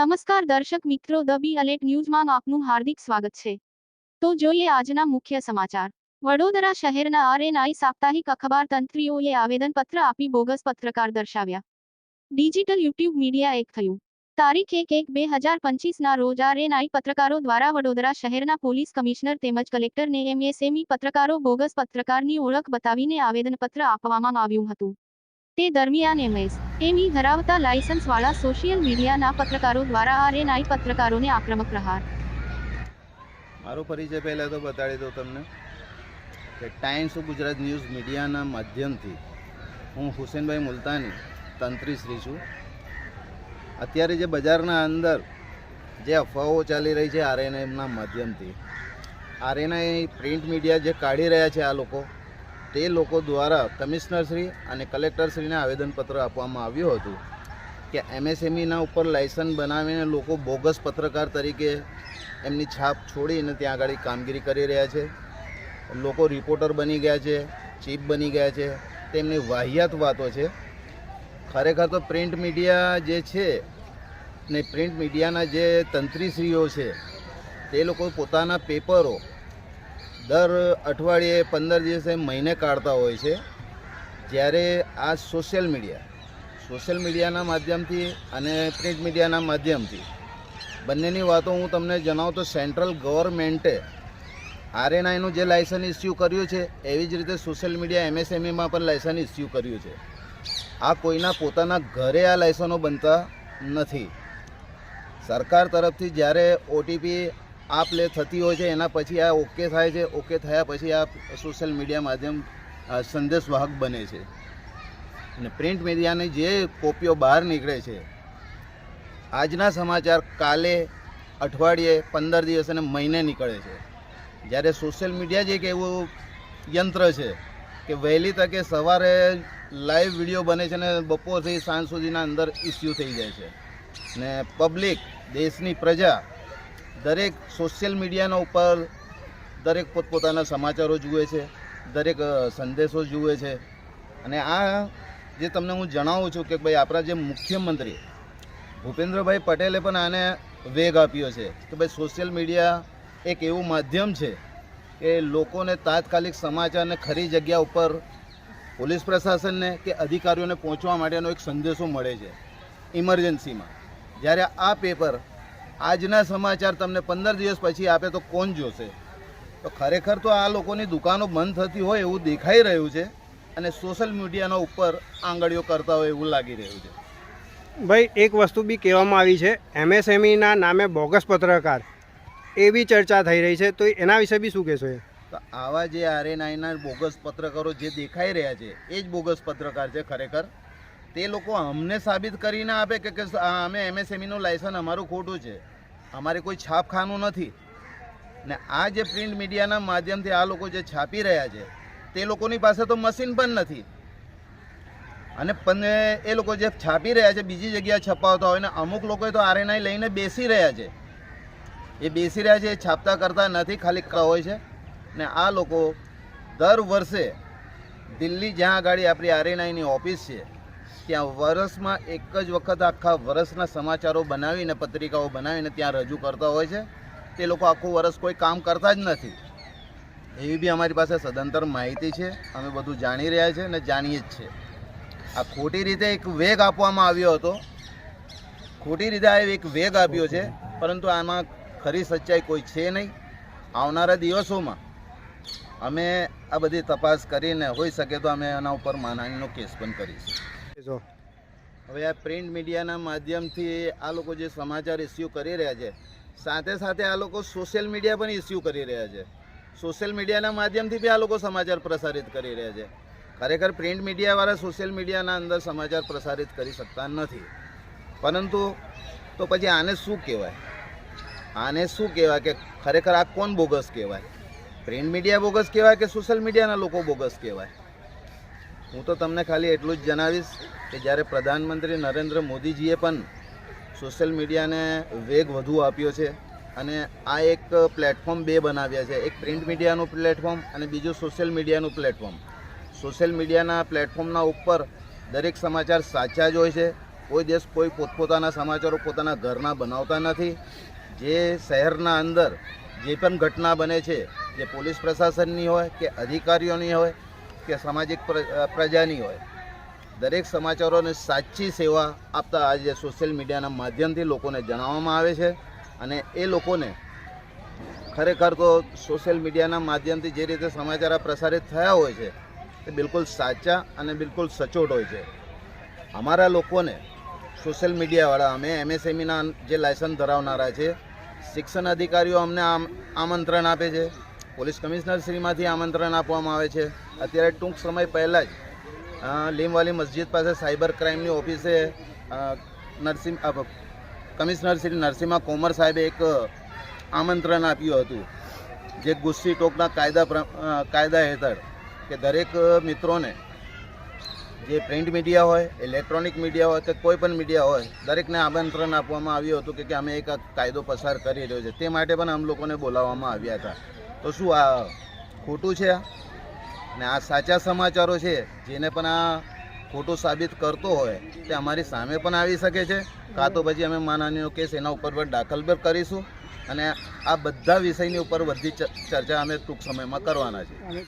નમસ્કાર દર્શક મિત્રો, ધ બી અલેટ ન્યૂઝમાં આપનું હાર્દિક સ્વાગત છે. તો જોઈએ આજના મુખ્ય સમાચાર. વડોદરા શહેરના આરએનઆઈ સાપ્તાહિક અખબાર તંત્રીઓએ આવેદનપત્ર આપી બોગસ પત્રકાર દર્શાવ્યા. ડિજિટલ યુટ્યુબ મીડિયા એક થયું. તારીખ એક એક બે હજાર પંચીસના રોજ આરએનઆઈ પત્રકારો દ્વારા વડોદરા શહેરના પોલીસ કમિશનર તેમજ કલેક્ટરને એમએસએમઈ પત્રકારો બોગસ પત્રકારની ઓળખ બતાવીને આવેદનપત્ર આપવામાં આવ્યું હતું. તે દરમિયાન એમએસ, એમઈ ધરાવતા લાયસન્સવાળા સોશિયલ મીડિયાના પત્રકારો દ્વારા આરએનઆઈ પત્રકારોને આક્રમક પ્રહાર. મારો પરિચય પહેલાં તો બતાડી દો તમને કે ટાઈમ્સ ઓફ ગુજરાત ન્યૂઝ મીડિયાના માધ્યમથી હું હુસેનભાઈ મુલતાની તંત્રી શ્રી છું. અત્યારે જે બજારના અંદર જે અફવાઓ ચાલી રહી છે આરએનઆઈના માધ્યમથી, આરએનઆઈ પ્રિન્ટ મીડિયા જે કાઢી રહ્યા છે આ લોકો તે લોકો દ્વારા કમિશનરશ્રી અને કલેક્ટરશ્રીને આવેદનપત્ર આપવામાં આવ્યું હતું કે એમએસએમઈના ઉપર લાયસન્સ બનાવીને લોકો બોગસ પત્રકાર તરીકે એમની છાપ છોડીને ત્યાં આગળ કામગીરી કરી રહ્યા છે. લોકો રિપોર્ટર બની ગયા છે, ચીફ બની ગયા છે. તેમની વાહિયાત વાતો છે. ખરેખર તો પ્રિન્ટ મીડિયા જે છે ને પ્રિન્ટ મીડિયાના જે તંત્રીશ્રીઓ છે, તે લોકો પોતાના પેપરો દર અઠવાડિયે પંદર દિવસે મહિને કાઢતા હોય છે. જ્યારે આ સોશિયલ મીડિયા, સોશિયલ મીડિયાના માધ્યમથી અને પ્રિન્ટ મીડિયાના માધ્યમથી બંનેની વાતો હું તમને જણાવું તો સેન્ટ્રલ ગવર્મેન્ટે આરએનઆઈનું જે લાયસન્સ ઇસ્યુ કર્યું છે, એવી જ રીતે સોશિયલ મીડિયા એમએસએમઈમાં પણ લાયસન્સ ઇસ્યુ કર્યું છે. આ કોઈના પોતાના ઘરે આ લાયસન્સો બનતા નથી. સરકાર તરફથી જ્યારે ઓટીપી આપ લે થતી હોય છે, એના પછી આ ઓકે થાય છે. ઓકે થયા પછી આ સોશિયલ મીડિયા માધ્યમ સંદેશવાહક બને છે. અને પ્રિન્ટ મીડિયાની જે કોપીઓ બહાર નીકળે છે, આજના સમાચાર કાલે, અઠવાડિયે, પંદર દિવસ અને મહિને નીકળે છે. જ્યારે સોશિયલ મીડિયા જ એક એવું યંત્ર છે કે વહેલી તકે સવારે લાઈવ વીડિયો બને છે ને બપોરથી સાંજ સુધીના અંદર ઇસ્યુ થઈ જાય છે. ને પબ્લિક દેશની પ્રજા દરેક સોશિયલ મીડિયાના ઉપર દરેક પોતપોતાના સમાચારો જુએ છે, દરેક સંદેશો જુએ છે. અને આ જે તમને હું જણાવું છું કે ભાઈ આપણા જે મુખ્યમંત્રી ભૂપેન્દ્રભાઈ પટેલે પણ આને વેગ આપ્યો છે કે ભાઈ સોશિયલ મીડિયા એક એવું માધ્યમ છે કે લોકોને તાત્કાલિક સમાચારને ખરી જગ્યા ઉપર પોલીસ પ્રશાસનને કે અધિકારીઓને પહોંચવા માટેનો એક સંદેશો મળે છે ઇમરજન્સીમાં. જ્યારે આ પેપર આજના સમાચાર તમને પંદર દિવસ પછી આપે તો કોણ જોશે? તો ખરેખર તો આ લોકોની દુકાનો બંધ થતી હોય એવું દેખાઈ રહ્યું છે અને સોશિયલ મીડિયાના ઉપર આંગળીઓ કરતા હોય એવું લાગી રહ્યું છે. ભાઈ એક વસ્તુ બી કહેવામાં આવી છે એમએસએમઈના નામે બોગસ પત્રકાર એ બી ચર્ચા થઈ રહી છે તો એના વિશે બી શું કહેશો એ? તો આવા જે આરએનઆઈના બોગસ પત્રકારો જે દેખાઈ રહ્યા છે એ જ બોગસ પત્રકાર છે ખરેખર. તે લોકો અમને સાબિત કરીને આપે કે અમે એમએસએમઈનું લાયસન્સ અમારું ખોટું છે. અમારે કોઈ છાપખાનું નથી. ને આ જે પ્રિન્ટ મીડિયાના માધ્યમથી આ લોકો જે છાપી રહ્યા છે, તે લોકોની પાસે તો મશીન પણ નથી. અને એ લોકો જે છાપી રહ્યા છે, બીજી જગ્યાએ છપાવતા હોય ને અમુક લોકો તો આરએનઆઈ લઈને બેસી રહ્યા છે. એ બેસી રહ્યા છે, એ છાપતા કરતા નથી, ખાલી હોય છે. ને આ લોકો દર વર્ષે દિલ્હી જ્યાં આગળ આપણી આરએનઆઈની ઓફિસ છે ત્યાં વર્ષમાં એક જ વખત આખા વર્ષના સમાચારો બનાવીને, પત્રિકાઓ બનાવીને ત્યાં રજૂ કરતા હોય છે. તે લોકો આખું વર્ષ કોઈ કામ કરતા જ નથી. એવી બી અમારી પાસે સદંતર માહિતી છે. અમે બધું જાણી રહ્યા છે અને જાણીએ જ છે આ ખોટી રીતે એક વેગ આપવામાં આવ્યો હતો. ખોટી રીતે આ એક વેગ આપ્યો છે, પરંતુ આમાં ખરી સચ્ચાઈ કોઈ છે નહીં. આવનારા દિવસોમાં અમે આ બધી તપાસ કરીને હોઈ શકે તો અમે એના ઉપર માનહાનીનો કેસ પણ કરીશું. કહેશો હવે આ પ્રિન્ટ મીડિયાના માધ્યમથી આ લોકો જે સમાચાર ઇસ્યુ કરી રહ્યા છે, સાથે સાથે આ લોકો સોશિયલ મીડિયા પણ ઇસ્યુ કરી રહ્યા છે. સોશિયલ મીડિયાના માધ્યમથી બી આ લોકો સમાચાર પ્રસારિત કરી રહ્યા છે. ખરેખર પ્રિન્ટ મીડિયાવાળા સોશિયલ મીડિયાના અંદર સમાચાર પ્રસારિત કરી શકતા નથી. પરંતુ તો પછી આને શું કહેવાય? આને શું કહેવાય કે ખરેખર આ કોણ બોગસ કહેવાય? પ્રિન્ટ મીડિયા બોગસ કહેવાય કે સોશિયલ મીડિયાના લોકો બોગસ કહેવાય? હું તો તમને ખાલી એટલું જ જણાવીશ કે જ્યારે પ્રધાનમંત્રી નરેન્દ્ર મોદીજીએ પણ સોશિયલ મીડિયાને વેગ વધુ આપ્યો છે અને આ એક પ્લેટફોર્મ બે બનાવ્યા છે, એક પ્રિન્ટ મીડિયાનું પ્લેટફોર્મ અને બીજું સોશિયલ મીડિયાનું પ્લેટફોર્મ. સોશિયલ મીડિયાના પ્લેટફોર્મના ઉપર દરેક સમાચાર સાચા જ હોય છે, કોઈ દેશ કોઈ પોતપોતાના સમાચારો પોતાના ઘરના બનાવતા નથી. જે શહેરના અંદર જે પણ ઘટના બને છે, જે પોલીસ પ્રશાસનની હોય કે અધિકારીઓની હોય કે સામાજિક પ્ર- પ્રજાની હોય. દરેક સમાચારોને સાચી સેવા આપતા આજે સોશિયલ મીડિયાના માધ્યમથી લોકોને જણાવવામાં આવે છે અને એ લોકોને ખરેખર તો સોશિયલ મીડિયાના માધ્યમથી જે રીતે સમાચાર પ્રસારિત થયા હોય છે તે બિલકુલ સાચા અને બિલકુલ સચોટ હોય છે. અમારા લોકોને સોશિયલ મીડિયાવાળા, અમે એમએસએમઈના જે લાયસન્સ ધરાવનારા છે, શિક્ષણ અધિકારીઓ અમને આમ, આમંત્રણ આપે છે. પોલીસ કમિશનરશ્રીમાંથી આમંત્રણ આપવામાં આવે છે. અત્યારે ટૂંક સમય પહેલાં જ લીમવાલી મસ્જિદ પાસે સાયબર ક્રાઇમની ઓફિસે નરસિંહ કમિશનર શ્રી નરસિંહા કોમર સાહેબે એક આમંત્રણ આપ્યું હતું. જે ગુસ્સી ટોકના કાયદા કાયદા હેઠળ કે દરેક મિત્રોને જે પ્રિન્ટ મીડિયા હોય, ઇલેક્ટ્રોનિક મીડિયા હોય કે કોઈ પણ મીડિયા હોય, દરેકને આમંત્રણ આપવામાં આવ્યું હતું કે અમે એક કાયદો પસાર કરી રહ્યો છે. તે માટે પણ અમ લોકોને બોલાવવામાં આવ્યા હતા. તો શું આ ખોટું છે? ને આ સાચા સમાચારો છે, જેને પણ આ ખોટું સાબિત કરતો હોય, તે અમારી સામે પણ આવી શકે છે. કાં તો પછી અમે માનહાનિનો કેસ એના ઉપર પણ દાખલ પણ કરીશું. અને આ બધા વિષયની ઉપર બધી ચર્ચા અમે ટૂંક સમયમાં કરવાના છે અને